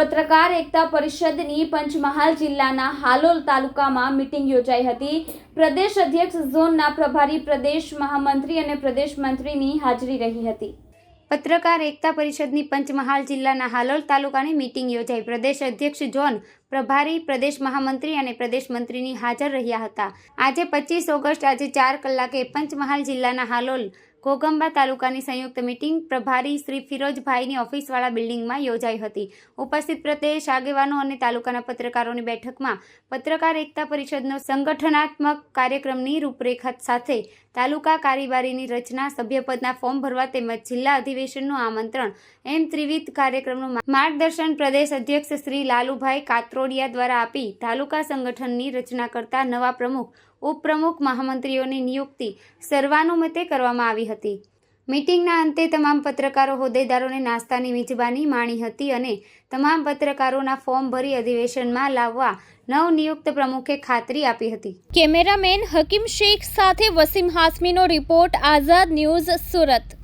પત્રકાર એકતા પરિષદની પંચમહાલ જિલ્લાના હાલોલ તાલુકામાં મિટિંગ યોજાઈ હતી. પ્રદેશ અધ્યક્ષ ઝોનના પ્રભારી પ્રદેશ મહામંત્રી અને પ્રદેશ મંત્રીની હાજરી રહી હતી. પત્રકાર એકતા પરિષદની પંચમહાલ જિલ્લાના હાલોલ તાલુકાની મીટિંગ યોજાઈ. પ્રદેશ અધ્યક્ષ ઝોન પ્રભારી પ્રદેશ મહામંત્રી અને પ્રદેશ મંત્રીની હાજર રહ્યા હતા. આજે પચીસ ઓગસ્ટ, આજે ચાર કલાકે પંચમહાલ જિલ્લાના હાલોલ ઘોગંબા તાલુકાની સંયુક્ત મિટિંગ પ્રભારી શ્રી ફિરોજભાઈની ઓફિસવાળા બિલ્ડિંગમાં યોજાઈ હતી. ઉપસ્થિત પ્રદેશ આગેવાનો અને તાલુકાના પત્રકારોની બેઠકમાં પત્રકાર એકતા પરિષદનો સંગઠનાત્મક કાર્યક્રમની રૂપરેખા સાથે તાલુકા કારોબારીની રચના, સભ્યપદના ફોર્મ ભરવા તેમજ જિલ્લા અધિવેશનનું આમંત્રણ એમ ત્રિવિધ કાર્યક્રમનું માર્ગદર્શન પ્રદેશ અધ્યક્ષ શ્રી લાલુભાઈ કાત્રોડિયા દ્વારા આપી તાલુકા સંગઠનની રચના કરતા નવા પ્રમુખ ઉપપ્રમુખ મહામંત્રીઓની નિયુક્તિ સર્વાનુમતે કરવામાં આવી હતી. મીટિંગના અંતે તમામ પત્રકારો હોદ્દેદારોને નાસ્તાની મિજબાની માણી હતી અને તમામ પત્રકારોના ફોર્મ ભરી અધિવેશનમાં લાવવા નવનિયુક્ત પ્રમુખે ખાતરી આપી હતી. કેમેરામેન હકીમ શેખ સાથે વસીમ હાસમીનો રિપોર્ટ, આઝાદ ન્યૂઝ સુરત.